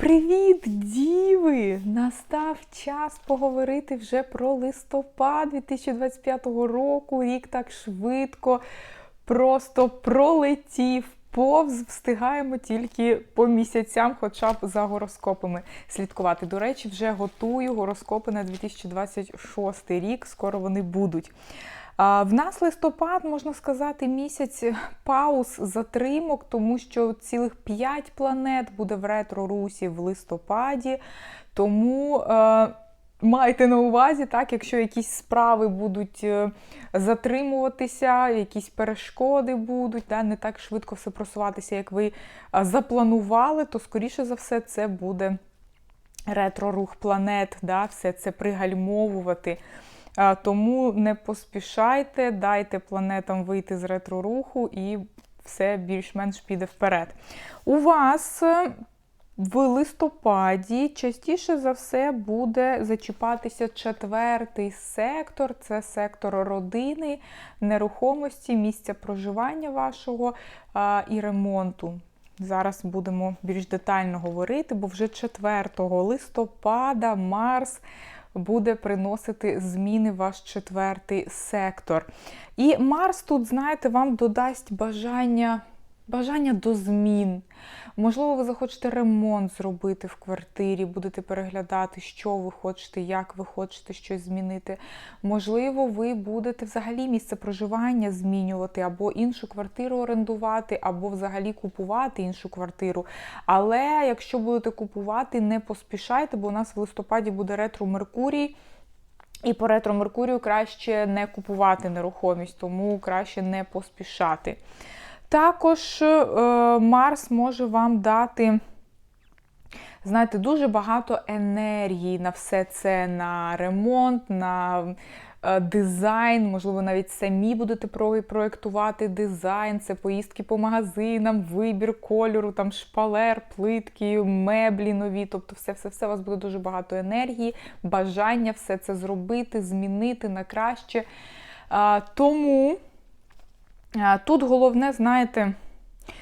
Привіт, діви! Настав час поговорити вже про листопад 2025 року. Рік так швидко, просто пролетів. Повз встигаємо тільки по місяцям, хоча б за гороскопами слідкувати. До речі, вже готую гороскопи на 2026 рік. Скоро вони будуть. В нас листопад, можна сказати, місяць пауз, затримок, тому що цілих 5 планет буде в ретро-русі в листопаді. Тому е, майте на увазі, так, якщо якісь справи будуть е, затримуватися, якісь перешкоди будуть, да, не так швидко все просуватися, як ви запланували, то, скоріше за все, це буде ретро-рух планет, да, все це пригальмовувати. Тому не поспішайте, дайте планетам вийти з ретро-руху і все більш-менш піде вперед. У вас е, в листопаді частіше за все буде зачіпатися четвертий сектор це сектор родини, нерухомості, місця проживання вашого і ремонту. Зараз будемо більш детально говорити, бо вже 4 листопада Марс буде приносити зміни ваш четвертий сектор. І Марс тут, знаєте, вам додасть бажання. Бажання до змін. Можливо, ви захочете ремонт зробити в квартирі, будете переглядати, що ви хочете, як ви хочете щось змінити. Можливо, ви будете взагалі місце проживання змінювати, або іншу квартиру орендувати, або взагалі купувати іншу квартиру. Але якщо будете купувати, не поспішайте, бо у нас в листопаді буде ретро Меркурій. І по ретро Меркурію краще не купувати нерухомість, тому краще не поспішати. Також е, Марс може вам дати, знаєте, дуже багато енергії на все це, на ремонт, на е, дизайн, можливо, навіть самі будете проєктувати дизайн, це поїздки по магазинам, вибір кольору, там шпалер, плитки, меблі нові. Тобто, все-все-все у вас буде дуже багато енергії, бажання все це зробити, змінити на краще. Тому. Тут головне, знаєте,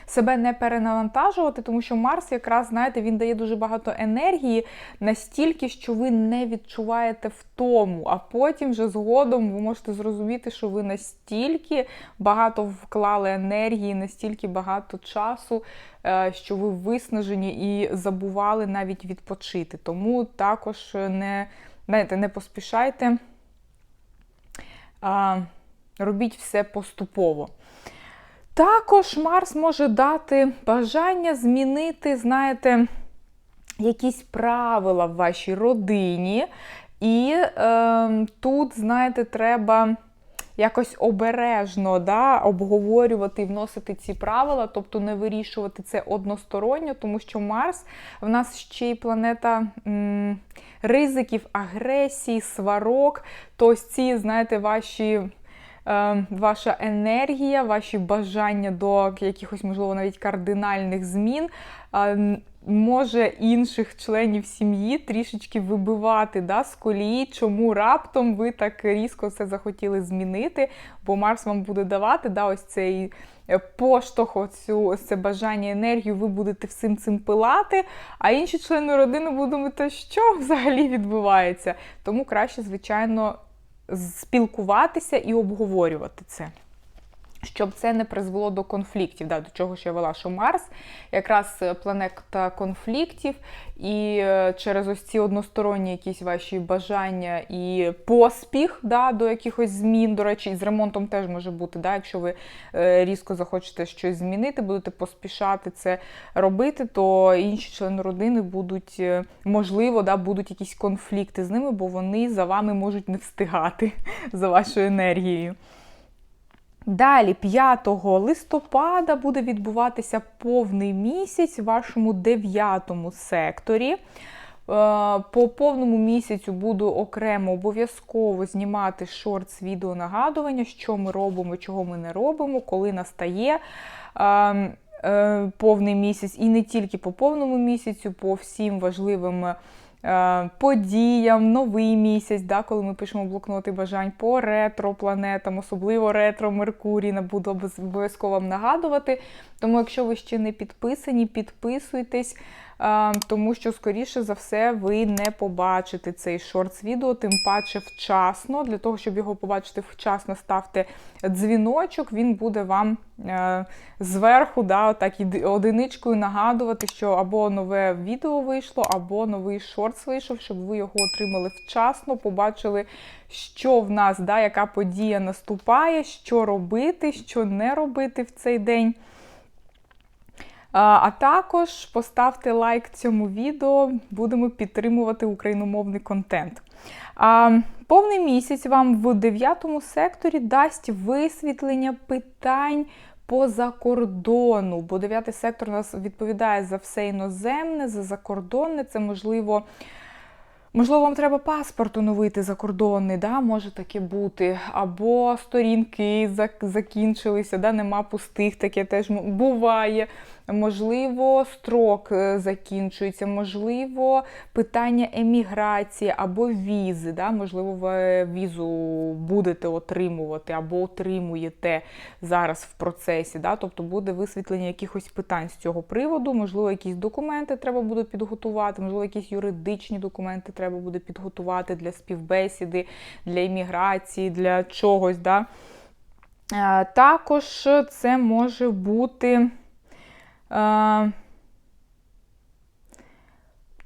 себе не перенавантажувати, тому що Марс, якраз, знаєте, він дає дуже багато енергії настільки, що ви не відчуваєте втому. А потім вже згодом ви можете зрозуміти, що ви настільки багато вклали енергії, настільки багато часу, е, що ви виснажені і забували навіть відпочити. Тому також не, знаєте, не поспішайте. Робіть все поступово. Також Марс може дати бажання змінити, знаєте, якісь правила в вашій родині. І е, тут, знаєте, треба якось обережно да, обговорювати і вносити ці правила, тобто не вирішувати це односторонньо, тому що Марс в нас ще й планета м, ризиків, агресії, сварок. То ці, знаєте, ваші. Е, ваша енергія, ваші бажання до якихось, можливо, навіть кардинальних змін. Е, може інших членів сім'ї трішечки вибивати да, з колії, чому раптом ви так різко це захотіли змінити, бо Марс вам буде давати да, ось цей е, поштовх, оцю, це бажання енергію, ви будете всім цим пилати, а інші члени родини будуть думати, що взагалі відбувається. Тому краще, звичайно, спілкуватися і обговорювати це. Щоб це не призвело до конфліктів, да, до чого я вела, що Марс якраз е, планета конфліктів, і е, через ось ці односторонні якісь ваші бажання і поспіх да, до якихось змін. До речі, і з ремонтом теж може бути. Да, Якщо ви е, різко захочете щось змінити, будете поспішати це робити, то інші члени родини будуть, можливо, да, будуть якісь конфлікти з ними, бо вони за вами можуть не встигати за вашою енергією. Далі, 5 листопада, буде відбуватися повний місяць в вашому дев'ятому секторі. Е, по повному місяцю буду окремо обов'язково знімати шортс відео нагадування, що ми робимо, чого ми не робимо, коли настає е, е, повний місяць, і не тільки по повному місяцю, по всім важливим. Е, подіям, новий місяць, да, коли ми пишемо блокноти бажань по ретро-планетам, особливо ретро Меркурій, буду обов'язково вам нагадувати. Тому, якщо ви ще не підписані, підписуйтесь. Тому що, скоріше за все, ви не побачите цей шортс відео, тим паче вчасно. Для того, щоб його побачити вчасно, ставте дзвіночок, він буде вам е, зверху, да, так одиничкою нагадувати, що або нове відео вийшло, або новий шортс вийшов, щоб ви його отримали вчасно, побачили, що в нас, да, яка подія наступає, що робити, що не робити в цей день. А також поставте лайк цьому відео, будемо підтримувати україномовний контент. Повний місяць вам в дев'ятому секторі дасть висвітлення питань поза кордону, бо дев'ятий сектор у нас відповідає за все іноземне, за закордонне, це можливо. Можливо, вам треба паспорт оновити закордонний, да, може таке бути. Або сторінки закінчилися, да, нема пустих, таке теж буває. Можливо, строк е, закінчується, можливо, питання еміграції або візи. Да? Можливо, ви візу будете отримувати або отримуєте зараз в процесі. Да? Тобто буде висвітлення якихось питань з цього приводу, можливо, якісь документи треба буде підготувати, можливо, якісь юридичні документи треба буде підготувати для співбесіди, для імміграції, для чогось. Да? Е, також це може бути.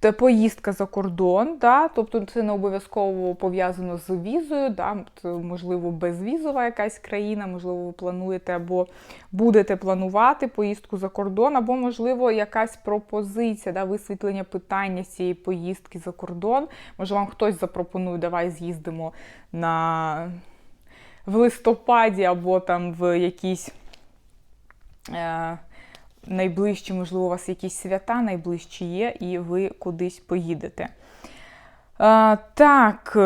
Це поїздка за кордон, да? тобто це не обов'язково пов'язано з візою, да? можливо, безвізова якась країна, можливо, ви плануєте або будете планувати поїздку за кордон, або, можливо, якась пропозиція, да? висвітлення питання цієї поїздки за кордон. Може, вам хтось запропонує, давай з'їздимо на в листопаді або там в якісь. Е найближчі, можливо, у вас якісь свята найближчі є, і ви кудись поїдете. Так,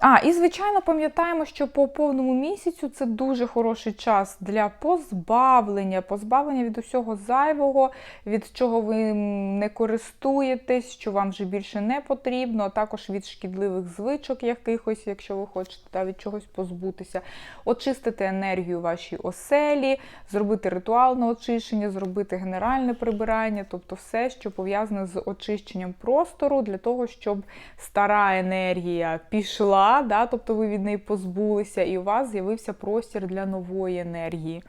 а, і, звичайно, пам'ятаємо, що по повному місяцю це дуже хороший час для позбавлення, позбавлення від усього зайвого, від чого ви не користуєтесь, що вам вже більше не потрібно, а також від шкідливих звичок якихось, якщо ви хочете та, від чогось позбутися, очистити енергію вашій оселі, зробити ритуальне очищення, зробити генеральне прибирання, тобто все, що пов'язане з очищенням простору, для того, щоб стара енергія пішла, да, тобто ви від неї позбулися, і у вас з'явився простір для нової енергії.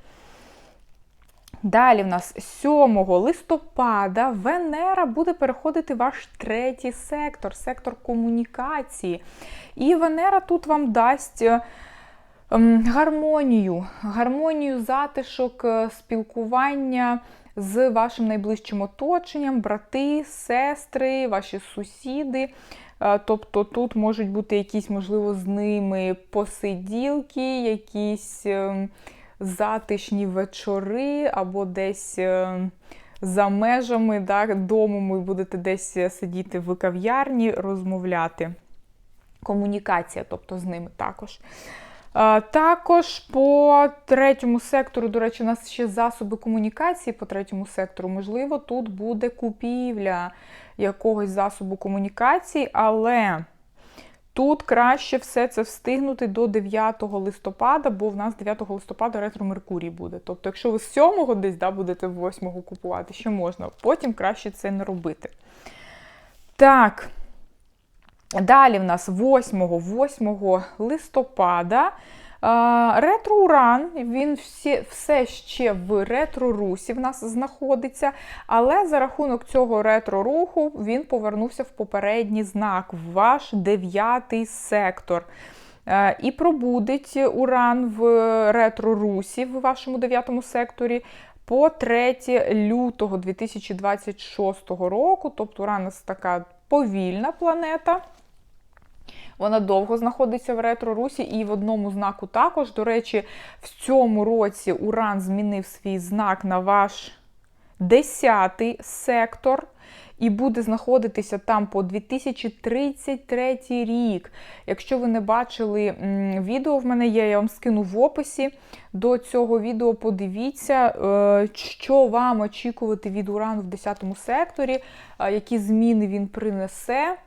Далі в нас 7 листопада Венера буде переходити ваш третій сектор, сектор комунікації. І Венера тут вам дасть ем, гармонію, гармонію, затишок, е, спілкування з вашим найближчим оточенням, брати, сестри, ваші сусіди. Е, тобто тут можуть бути якісь, можливо, з ними посиділки, якісь ем, затишні вечори, або десь ем, за межами так, дому ви будете десь сидіти в кав'ярні, розмовляти. Комунікація, тобто з ними також. Також по третьому сектору, до речі, у нас ще засоби комунікації по третьому сектору. Можливо, тут буде купівля якогось засобу комунікації, але тут краще все це встигнути до 9 листопада, бо в нас 9 листопада ретро Меркурій буде. Тобто, якщо ви з 7 десь да, будете в 8 купувати, ще можна, потім краще це не робити. Так. Далі в нас 8 8 листопада Ретро-уран, він всі, все ще в ретро-русі в нас знаходиться, але за рахунок цього ретро-руху він повернувся в попередній знак, в ваш дев'ятий сектор. Е, і пробудить уран в ретро-русі в вашому дев'ятому секторі по 3 лютого 2026 року. Тобто уран така повільна планета. Вона довго знаходиться в ретро-русі і в одному знаку також. До речі, в цьому році Уран змінив свій знак на ваш 10 сектор. І буде знаходитися там по 2033 рік. Якщо ви не бачили відео, в мене є, я вам скину в описі. До цього відео подивіться, е, що вам очікувати від урану в 10 секторі, які зміни він принесе.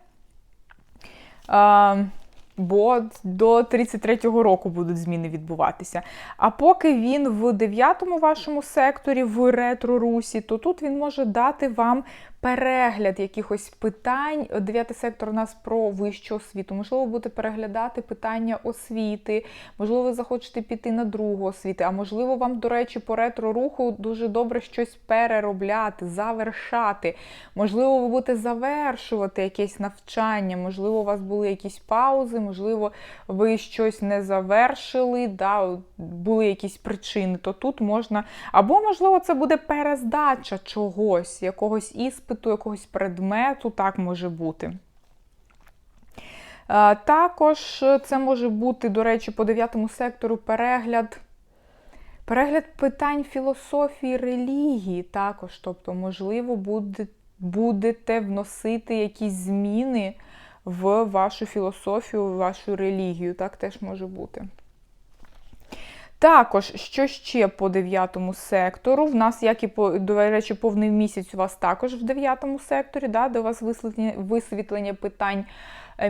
Бо до 33-го року будуть зміни відбуватися. А поки він в 9-му вашому секторі, в ретро-русі, то тут він може дати вам перегляд якихось питань. Дев'ятий сектор у нас про вищу освіту. Можливо, будете переглядати питання освіти, можливо, ви захочете піти на другу освіти, а можливо, вам, до речі, по ретро-руху дуже добре щось переробляти, завершати. Можливо, ви будете завершувати якесь навчання, можливо, у вас були якісь паузи, можливо, ви щось не завершили, да, були якісь причини, то тут можна. Або, можливо, це буде перездача чогось, якогось іспиту, якогось предмету, так може бути. Е, Також це може бути, до речі, по дев'ятому сектору перегляд. Перегляд питань філософії, релігії також. Тобто, можливо, будете вносити якісь зміни в вашу філософію, в вашу релігію. Так теж може бути. Також, що ще по дев'ятому сектору? В нас, як і по, до речі, повний місяць у вас також в дев'ятому секторі, да, де у вас висвітлення, висвітлення питань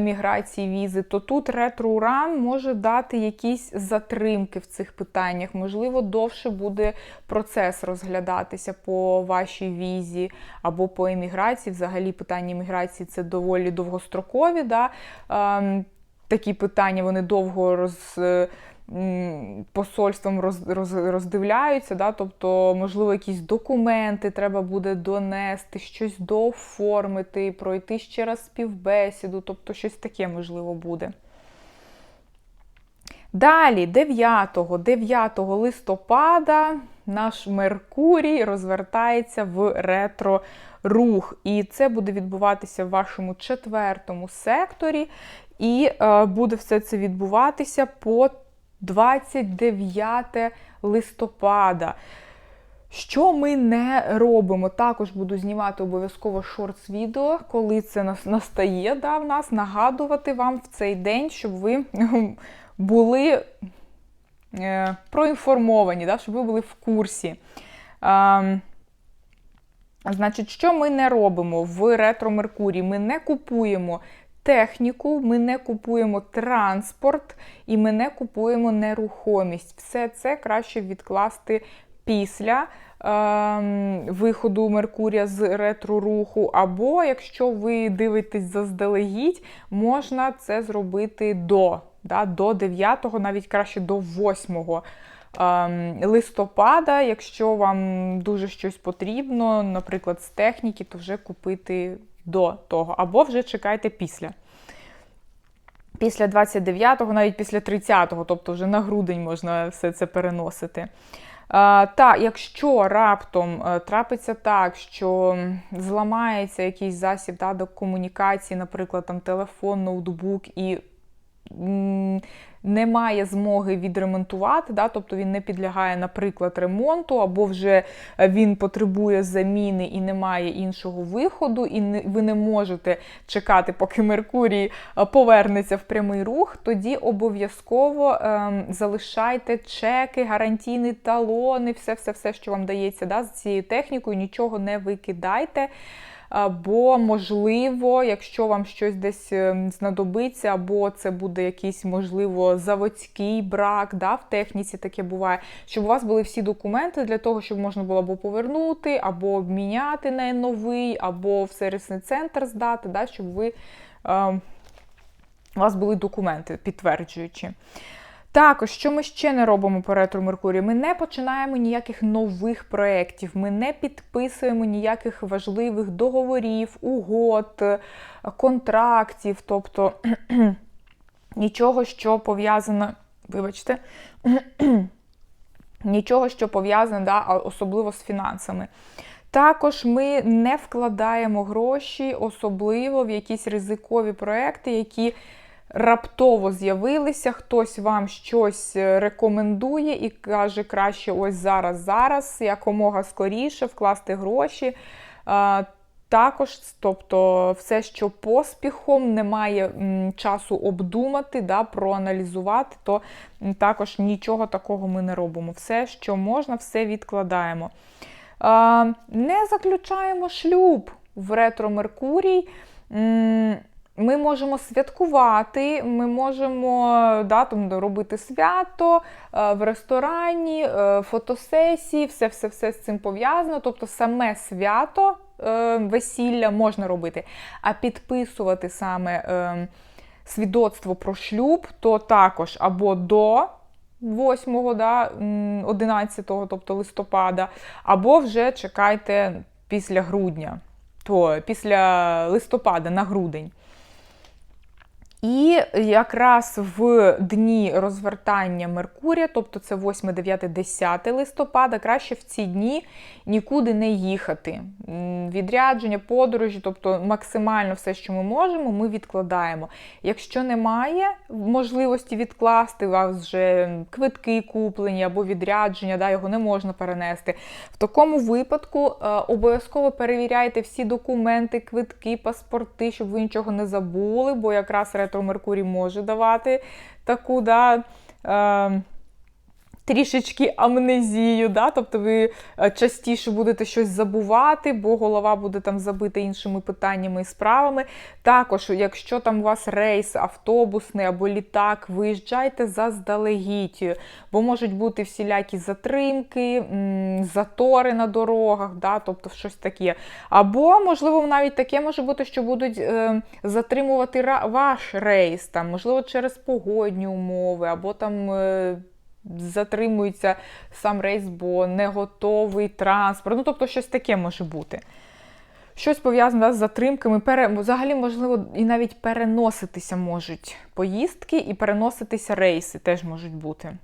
міграції, візи, то тут ретро-уран може дати якісь затримки в цих питаннях. Можливо, довше буде процес розглядатися по вашій візі або по еміграції. Взагалі, питання еміграції це доволі довгострокові. Да? Ем, такі питання вони довго роз посольством роз, роз, роздивляються, да? тобто, можливо, якісь документи треба буде донести, щось дооформити, пройти ще раз співбесіду, тобто щось таке можливо буде. Далі, 9 9 листопада, наш Меркурій розвертається в ретро-рух. І це буде відбуватися в вашому четвертому секторі. І е, буде все це відбуватися по 29 листопада. Що ми не робимо? Також буду знімати обов'язково шортс-відео, коли це настає да, в нас, нагадувати вам в цей день, щоб ви були е, проінформовані, да, щоб ви були в курсі. Е, Значить, що ми не робимо в ретро Меркурії? Ми не купуємо техніку, ми не купуємо транспорт і ми не купуємо нерухомість. Все це краще відкласти після е, виходу Меркурія з ретро-руху. Або, якщо ви дивитесь заздалегідь, можна це зробити до, да, до 9, навіть краще до 8 ем, листопада, якщо вам дуже щось потрібно, наприклад, з техніки, то вже купити до того, або вже чекайте після. Після 29-го, навіть після 30-го, тобто вже на грудень можна все це переносити. Та, якщо раптом е, трапиться так, що зламається якийсь засіб да, до комунікації, наприклад, там телефон, ноутбук, і немає змоги відремонтувати, да, тобто він не підлягає, наприклад, ремонту, або вже е, він потребує заміни і немає іншого виходу, і не, ви не можете чекати, поки Меркурій е, повернеться в прямий рух, тоді обов'язково ем, залишайте чеки, гарантійні талони, все-все-все, що вам дається да, з цією технікою, нічого не викидайте. Або, можливо, якщо вам щось десь ем, знадобиться, або це буде якийсь, можливо, заводський брак, да, в техніці таке буває, щоб у вас були всі документи для того, щоб можна було або повернути, або обміняти на новий, або в сервісний центр здати, да, щоб ви, е, у вас були документи підтверджуючі. Також, що ми ще не робимо по ретро Меркурію? Ми не починаємо ніяких нових проєктів, ми не підписуємо ніяких важливих договорів, угод, контрактів, тобто нічого, що пов'язано, вибачте, нічого, що пов'язане, да, особливо з фінансами. Також ми не вкладаємо гроші, особливо в якісь ризикові проекти, які раптово з'явилися, хтось вам щось е, рекомендує і каже, краще ось зараз, зараз, якомога скоріше вкласти гроші. Також, тобто, все, що поспіхом немає часу обдумати, да, проаналізувати, то також нічого такого ми не робимо. Все, що можна, все відкладаємо. Не заключаємо шлюб в ретро Меркурій. Ми можемо святкувати, ми можемо да, там, робити свято е, в ресторані, е, фотосесії, все-все-все з цим пов'язано. Тобто саме свято е, весілля можна робити, а підписувати саме свідоцтво про шлюб, то також або до 8, да, 11, тобто листопада, або вже чекайте після грудня, то після листопада на грудень. І якраз в дні розвертання Меркурія, тобто це 8, 9, 10 листопада, краще в ці дні нікуди не їхати. Відрядження, подорожі, тобто максимально все, що ми можемо, ми відкладаємо. Якщо немає можливості відкласти, вас вже квитки куплені або відрядження, да, його не можна перенести. В такому випадку е, обов'язково перевіряйте всі документи, квитки, паспорти, щоб ви нічого не забули, бо якраз ретро Меркурій може давати таку да, е, трішечки амнезію. Да? Тобто ви е, частіше будете щось забувати, бо голова буде там забита іншими питаннями і справами. Також, якщо там у вас рейс автобусний або літак, виїжджайте заздалегідь, бо можуть бути всілякі затримки, затори на дорогах, да? тобто щось таке. Або, можливо, навіть таке може бути, що будуть е, затримувати ваш рейс, там, можливо, через погодні умови, або там. Е, затримується сам рейс, бо не готовий транспорт. Ну, тобто, щось таке може бути. Щось пов'язане з затримками. Пере... Взагалі, можливо, і навіть переноситися можуть поїздки, і переноситися рейси теж можуть бути.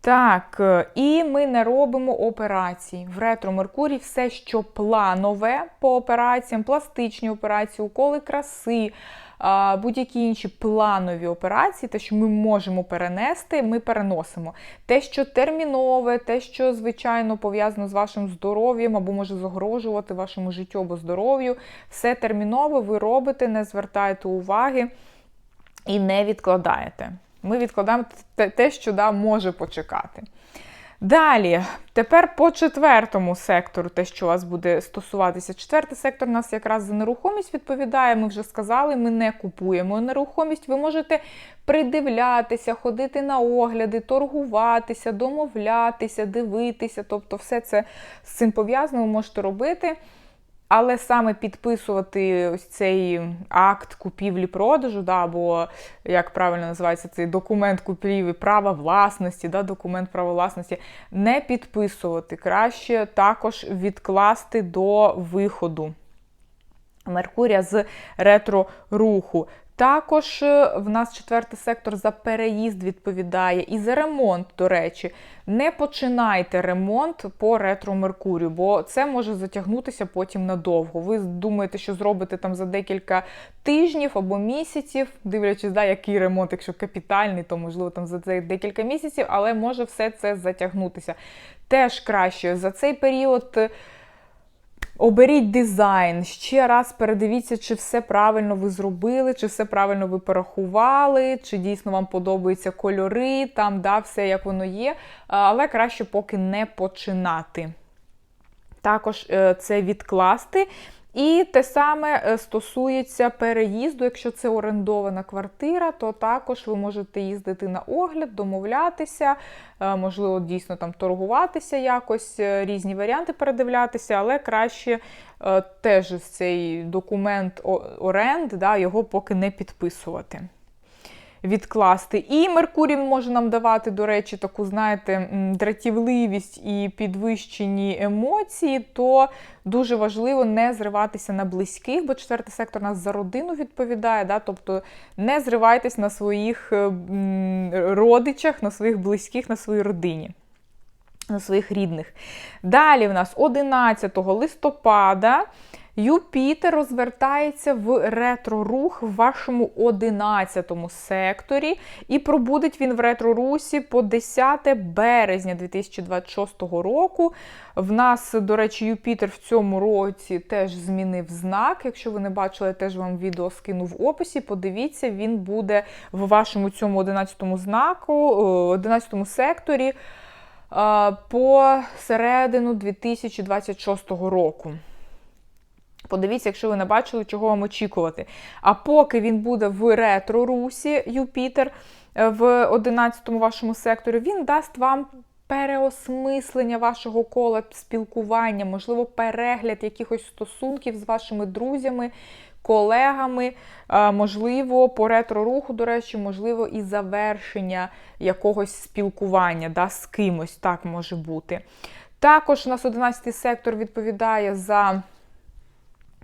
Так, і ми не робимо операцій. В ретро Меркурій все, що планове по операціям, пластичні операції, уколи краси, будь-які інші планові операції, те, що ми можемо перенести, ми переносимо. Те, що термінове, те, що, звичайно, пов'язано з вашим здоров'ям або може загрожувати вашому життю або здоров'ю, все термінове ви робите, не звертаєте уваги і не відкладаєте. Ми відкладаємо те, що да, може почекати. Далі, тепер по четвертому сектору, те, що вас буде стосуватися. Четвертий сектор у нас якраз за нерухомість відповідає. Ми вже сказали, ми не купуємо нерухомість. Ви можете придивлятися, ходити на огляди, торгуватися, домовлятися, дивитися. Тобто, все це з цим пов'язано, ви можете робити. Але саме підписувати ось цей акт купівлі-продажу, да, або як правильно називається цей документ купівлі права власності, да, документ права власності, не підписувати. Краще також відкласти до виходу. Меркурія з ретро-руху. Також е, в нас четвертий сектор за переїзд відповідає і за ремонт, до речі. Не починайте ремонт по ретро Меркурію, бо це може затягнутися потім надовго. Ви думаєте, що зробите там за декілька тижнів або місяців, дивлячись, да, який ремонт, якщо капітальний, то можливо там за декілька місяців, але може все це затягнутися. Теж краще за цей період. Оберіть дизайн, ще раз передивіться, чи все правильно ви зробили, чи все правильно ви порахували, чи дійсно вам подобаються кольори, там да, все як воно є. Але краще поки не починати. Також е, це відкласти і те саме е, стосується переїзду. Якщо це орендована квартира, то також ви можете їздити на огляд, домовлятися, е, можливо, дійсно там торгуватися якось, е, різні варіанти передивлятися, але краще теж цей документ оренд, да, його поки не підписувати відкласти. І Меркурій може нам давати, до речі, таку, знаєте, дратівливість і підвищені емоції, то дуже важливо не зриватися на близьких, бо четвертий сектор нас за родину відповідає. Да? Тобто не зривайтесь на своїх е, родичах, на своїх близьких, на своїй родині. На своїх рідних. Далі в нас 11 листопада Юпітер розвертається в ретро-рух в вашому 11 секторі, і пробудить він в ретро-русі по 10 березня 2026 року. В нас, до речі, Юпітер в цьому році теж змінив знак. Якщо ви не бачили, я теж вам відео скину в описі. Подивіться, він буде в вашому цьому 11 знаку, 11 е, секторі е, по середину 2026 року. Подивіться, якщо ви не бачили, чого вам очікувати. А поки він буде в ретро-русі Юпітер е, в 11 вашому секторі, він дасть вам переосмислення вашого кола спілкування, можливо, перегляд якихось стосунків з вашими друзями, колегами, можливо, по ретро-руху, до речі, можливо, і завершення якогось спілкування да, з кимось, так може бути. Також у нас 11 сектор відповідає за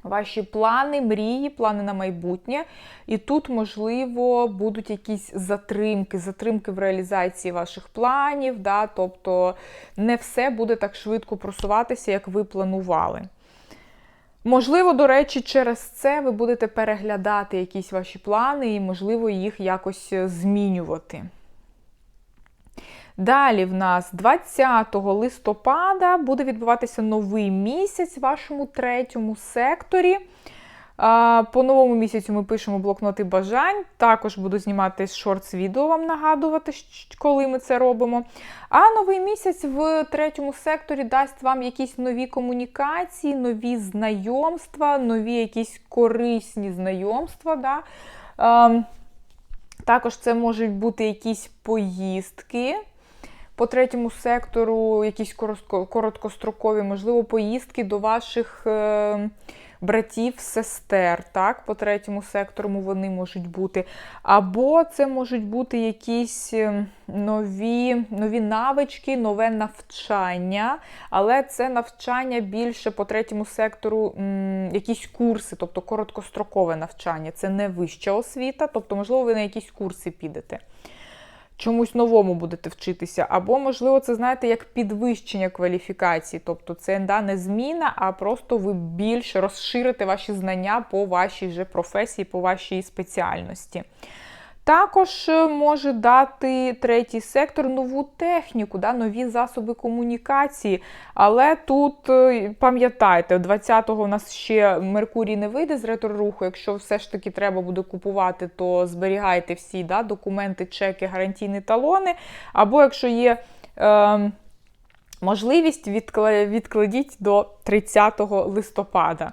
ваші плани, мрії, плани на майбутнє. І тут, можливо, будуть якісь затримки, затримки в реалізації ваших планів, да, тобто не все буде так швидко просуватися, як ви планували. Можливо, до речі, через це ви будете переглядати якісь ваші плани і, можливо, їх якось змінювати. Далі в нас 20 листопада буде відбуватися новий місяць в вашому третьому секторі. По новому місяцю ми пишемо блокноти бажань. Також буду знімати шортс відео вам нагадувати, коли ми це робимо. А новий місяць в третьому секторі дасть вам якісь нові комунікації, нові знайомства, нові якісь корисні знайомства. Да? Також це можуть бути якісь поїздки. По третьому сектору якісь короткострокові, можливо, поїздки до ваших е, братів, сестер. так, По третьому сектору вони можуть бути. Або це можуть бути якісь е, нові нові навички, нове навчання. Але це навчання більше по третьому сектору, м, якісь курси, тобто короткострокове навчання. Це не вища освіта, тобто, можливо, ви на якісь курси підете чомусь новому будете вчитися, або, можливо, це, знаєте, як підвищення кваліфікації. Тобто це да, не зміна, а просто ви більше розширите ваші знання по вашій же професії, по вашій спеціальності. Також е, може дати третій сектор нову техніку, да, нові засоби комунікації. Але тут е, пам'ятайте, 20-го у нас ще Меркурій не вийде з ретро-руху. Якщо все ж таки треба буде купувати, то зберігайте всі да, документи, чеки, гарантійні талони. Або якщо є. Е, Можливість відкладіть до 30 листопада.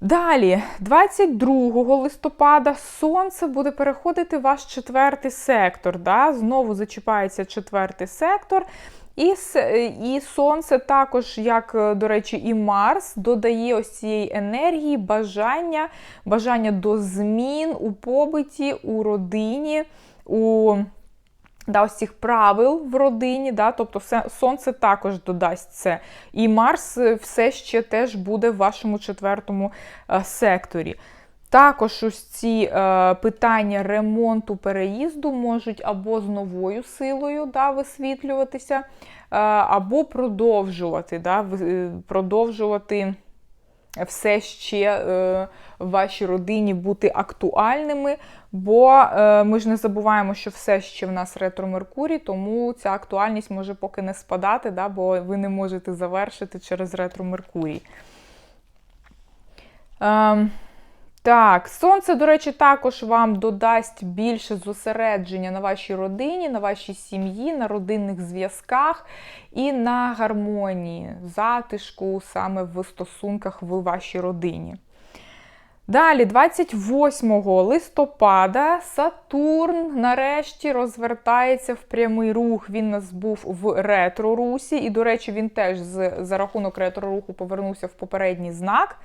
Далі, 22 листопада, сонце буде переходити в ваш четвертий сектор. Да? Знову зачіпається четвертий сектор. І і сонце також, як, до речі, і Марс, додає ось цієї енергії, бажання, бажання до змін у побиті, у родині. у да, ось цих правил в родині, да, тобто сонце також додасть це. І Марс е, все ще теж буде в вашому четвертому е, секторі. Також ось ці е, питання ремонту переїзду можуть або з новою силою да, висвітлюватися, е, або продовжувати, да, е, продовжувати все ще е, в вашій родині бути актуальними, бо е, ми ж не забуваємо, що все ще в нас ретро Меркурій, тому ця актуальність може поки не спадати, да, бо ви не можете завершити через ретро Меркурій. Так, сонце, до речі, також вам додасть більше зосередження на вашій родині, на вашій сім'ї, на родинних зв'язках і на гармонії, затишку саме в стосунках в вашій родині. Далі, 28 листопада, Сатурн нарешті розвертається в прямий рух. Він нас був в ретро-русі, і, до речі, він теж за рахунок ретро-руху повернувся в попередній знак.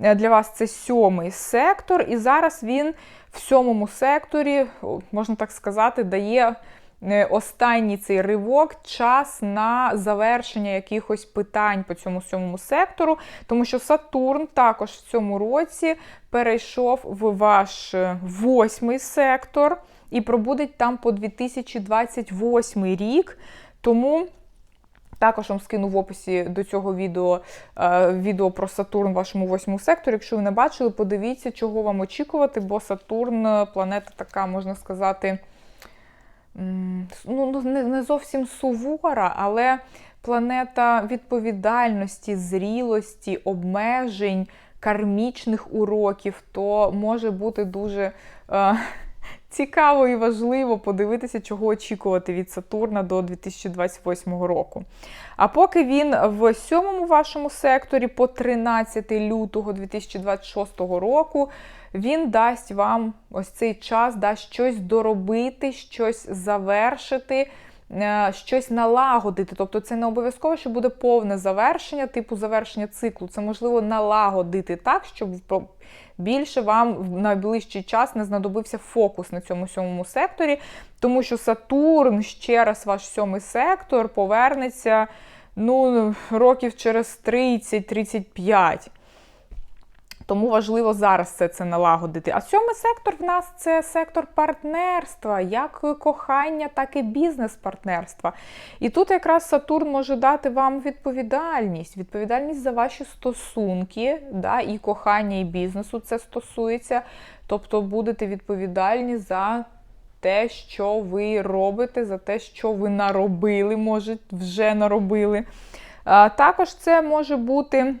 Е, для вас це сьомий сектор, і зараз він в сьомому секторі, можна так сказати, дає е, останній цей ривок, час на завершення якихось питань по цьому сьомому сектору, тому що Сатурн також в цьому році перейшов в ваш е, восьмий сектор і пробудить там по 2028 рік. Тому. Також вам скину в описі до цього відео е, відео про Сатурн в вашому восьмому секторі. Якщо ви не бачили, подивіться, чого вам очікувати, бо Сатурн е, планета така, можна сказати, ну, не зовсім сувора, але планета відповідальності, зрілості, обмежень, кармічних уроків, то може бути дуже. Е, цікаво і важливо подивитися, чого очікувати від Сатурна до 2028 року. А поки він в сьомому вашому секторі по 13 лютого 2026 року. Він дасть вам ось цей час, дасть щось доробити, щось завершити, е, щось налагодити. Тобто це не обов'язково, що буде повне завершення, типу завершення циклу. Це можливо налагодити так, щоб більше вам в найближчий час не знадобився фокус на цьому сьомому секторі, тому що Сатурн ще раз ваш сьомий сектор повернеться ну, років через 30-35. Тому важливо зараз все це налагодити. А сьомий сектор в нас це сектор партнерства, як кохання, так і бізнес-партнерства. І тут якраз Сатурн може дати вам відповідальність, відповідальність за ваші стосунки, да, і кохання, і бізнесу це стосується. Тобто будете відповідальні за те, що ви робите, за те, що ви наробили, може, вже наробили. А, Також це може бути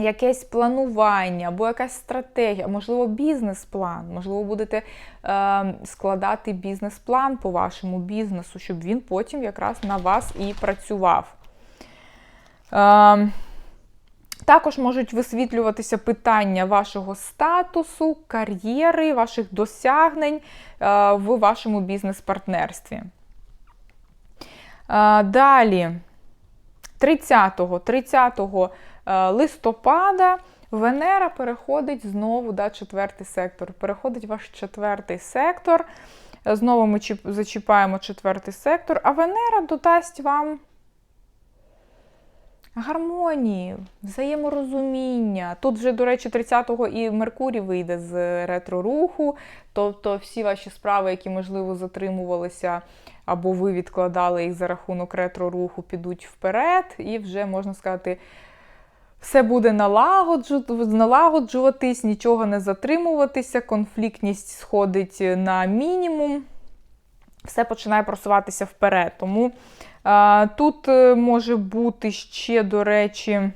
якесь планування або якась стратегія, можливо, бізнес-план. Можливо, будете е, складати бізнес-план по вашому бізнесу, щоб він потім якраз на вас і працював. Е, також можуть висвітлюватися питання вашого статусу, кар'єри, ваших досягнень е, в вашому бізнес-партнерстві. Е, Далі, 30 30 е, листопада Венера переходить знову да, четвертий сектор. Переходить ваш четвертий сектор. Е, Знову ми чіп- зачіпаємо четвертий сектор, а Венера додасть вам гармонії, взаєморозуміння. Тут вже, до речі, 30-го і Меркурій вийде з ретро-руху, тобто всі ваші справи, які, можливо, затримувалися, або ви відкладали їх за рахунок ретро-руху, підуть вперед, і вже, можна сказати, все буде налагоджуватись, нічого не затримуватися, конфліктність сходить на мінімум, все починає просуватися вперед. Тому а, тут е, може бути ще, до речі,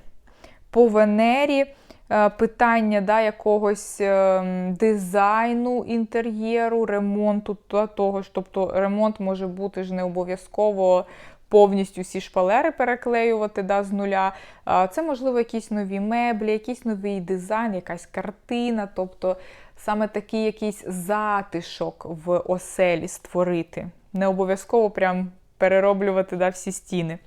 по Венері е, питання да, якогось е, дизайну інтер'єру, ремонту та того. Тобто ремонт може бути ж не обов'язково повністю всі шпалери переклеювати да, з нуля. Це, можливо, якісь нові меблі, якийсь новий дизайн, якась картина. Тобто саме такий якийсь затишок в оселі створити. Не обов'язково прям перероблювати да, всі стіни.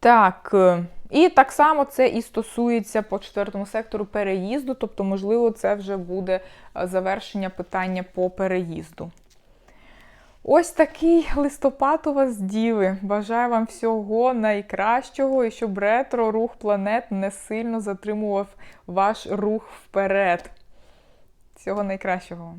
Так, е, і так само це і стосується по четвертому сектору переїзду, тобто, можливо, це вже буде е, завершення питання по переїзду. Ось такий листопад у вас, діви. Бажаю вам всього найкращого і щоб ретро рух планет не сильно затримував ваш рух вперед. Всього найкращого.